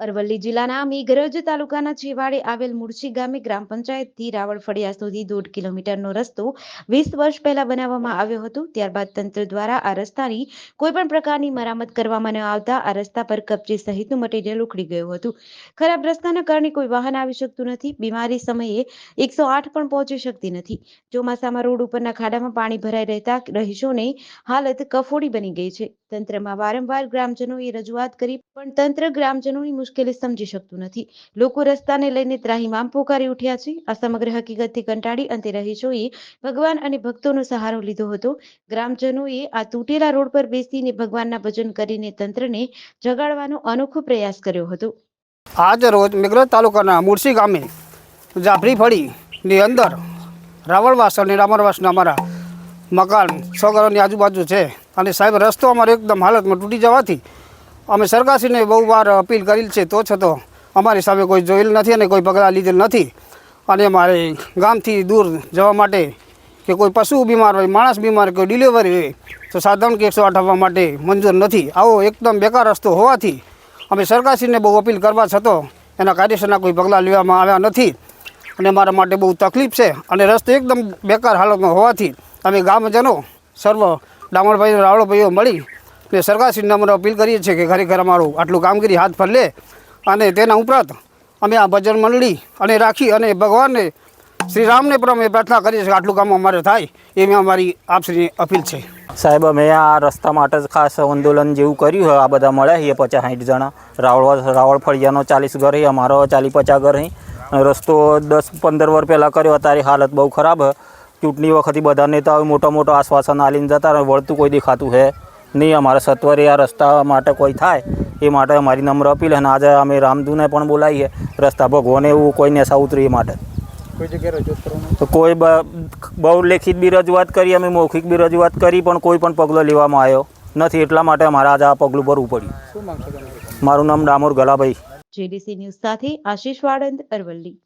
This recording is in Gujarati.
અરવલ્લી જિલ્લાના મેઘરજ તાલુકાના છેવાડે આવેલ મુરશી ગામે ગ્રામ પંચાયતથી રાવળ ફળિયા સુધી દોઢ કિલોમીટરનો રસ્તો વીસ વર્ષ પહેલા બનાવવામાં આવ્યો હતો. ત્યારબાદ તંત્ર દ્વારા આ રસ્તાની કોઈ પણ પ્રકારની મરામત કરવામાં ન આવતા આ રસ્તા પર કબજે સહિતનું મટીરિયલ ઉખડી ગયું હતું. ખરાબ રસ્તાના કારણે કોઈ વાહન આવી શકતું નથી. બીમારી સમયે એકસો આઠ પણ પહોંચી શકતી નથી. ચોમાસામાં રોડ ઉપરના ખાડામાં પાણી ભરાઈ રહેતા રહીશોની હાલત કફોડી બની ગઈ છે. તંત્રમાં વારંવાર ગ્રામજનોએ રજૂઆત કરી, પણ તંત્ર ગ્રામજનોની મુશ્કેલી સમજી શકતું નથી. લોકો રસ્તાને લઈને ત્રાહીમામ પોકારી ઉઠ્યા છે. આ સમગ્ર હકીકતથી કંટાળી અંતે રહીશોએ ભગવાન અને ભક્તોનો સહારો લીધો હતો. ગ્રામજનોએ આ તૂટેલા રોડ પર બેસીને ભગવાનના ભજન કરીને તંત્રને જગાડવાનો અનોખો પ્રયાસ કર્યો હતો. આજ રોજ મેઘરજ તાલુકાના મુળસી ગામે જાફરી ફળીની અંદર રાવણવાસ અને રામરવાસના અમારા મકાન સો આજુબાજુ છે. અને સાહેબ, રસ્તો અમારો એકદમ હાલતમાં તૂટી જવાથી અમે સરકારશ્રીને બહુ વાર અપીલ કરેલ છે, તો છતાં અમારી સામે કોઈ જોયેલ નથી અને કોઈ પગલાં લીધેલ નથી. અને અમારે ગામથી દૂર જવા માટે કે કોઈ પશુ બીમાર હોય, માણસ બીમાર, કોઈ ડિલિવરી હોય, તો સાધારણ કે એકસો આઠ માટે મંજૂર નથી. આવો એકદમ બેકાર રસ્તો હોવાથી અમે સરકારશ્રીને બહુ અપીલ કરવા છતાં એના કાયદેસરના કોઈ પગલાં લેવામાં આવ્યા નથી. અને મારા માટે બહુ તકલીફ છે. અને રસ્તો એકદમ બેકાર હાલતમાં હોવાથી અમે ગામજનો સર્વ ડામણભાઈઓ રાવળભાઈઓ મળી ને સરકારશ્રીને અમે અપીલ કરીએ છીએ કે ખરેખર અમારું આટલું કામગીરી હાથ પર લે અને તેના ઉપરાંત અમે આ ભજન મંડળી અને રાખી અને ભગવાનને, શ્રી રામને પણ અમે પ્રાર્થના કરીએ છીએ કે આટલું કામ અમારે થાય એવી અમારી આપશ્રીની અપીલ છે. સાહેબ, અમે આ રસ્તા માટે ખાસ આંદોલન જેવું કર્યું હોય, આ બધા મળ્યા છીએ પચાસ સાઠ જણા. રાવળ રાવળ ફળિયાનો ચાલીસ ઘર છે, અમારો ચાલીસ પચાસ ઘર છે. રસ્તો દસ પંદર વર્ષ પહેલાં કર્યો, અત્યારે હાલત બહુ ખરાબ છે. ચૂંટણી વખતે બધા નેતાઓ મોટા મોટા આશ્વાસન આલીને જતા રહે વળતું કોઈ દેખાતું છે નહીં. અમારે સત્વરે આ રસ્તા માટે કોઈ થાય એ માટે અમારી નમ્ર અપીલ અને આજે અમે રામધૂને પણ બોલાવીએ. રસ્તા ભગવાને એવું કોઈ નેસા ઉતરીએ માટે તો કોઈ બ- બહુ લેખિત બી રજૂઆત કરી અમે મૌખિક બી રજૂઆત કરી પણ કોઈ પણ પગલો લેવામાં આવ્યો નથી. એટલા માટે અમારે આજે આ પગલું ભરવું પડ્યું. મારું નામ ડામોર ગલાભાઈ. જેડીસી ન્યૂઝ સાથે આશીષ વાળંદ અરવલ્લી.